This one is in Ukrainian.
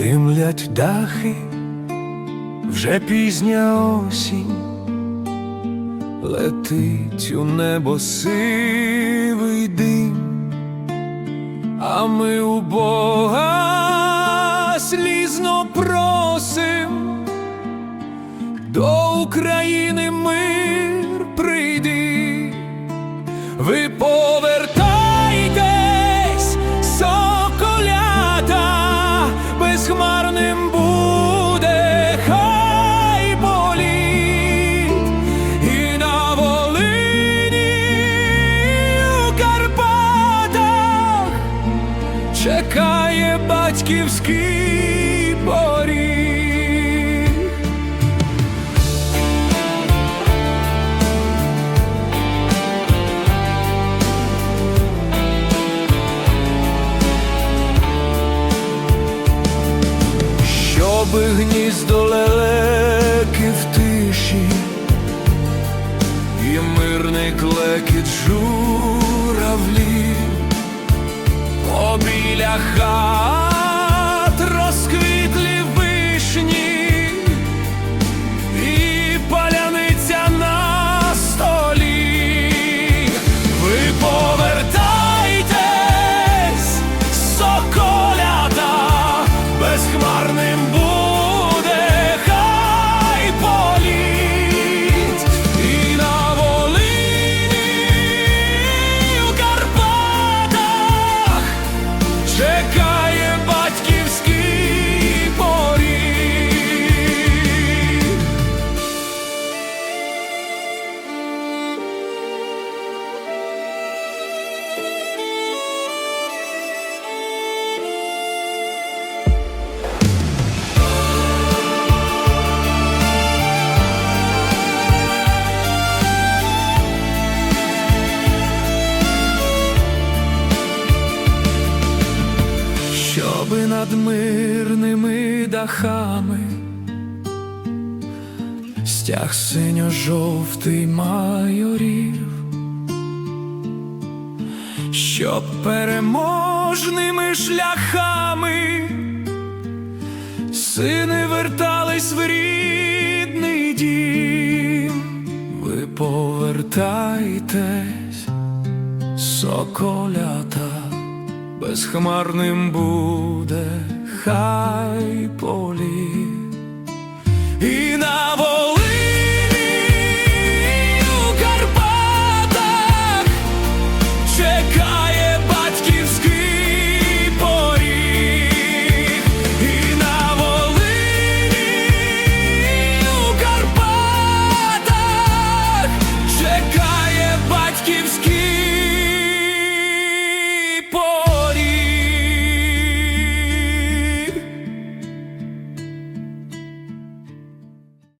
димлять дахи, вже пізня осінь, летить у небо сивий дим, а ми у Бога слізно просим, до України мир прийди, ви чекає батьківський поріг. Щоби гніздо лелеки в тиші, і мирний клекіт журавлів, побіля над мирними дахами. Стяг синьо-жовтий майорів, щоб переможними шляхами сини вертались в рідний дім, ви повертайтесь, соколята безхмарним буде high.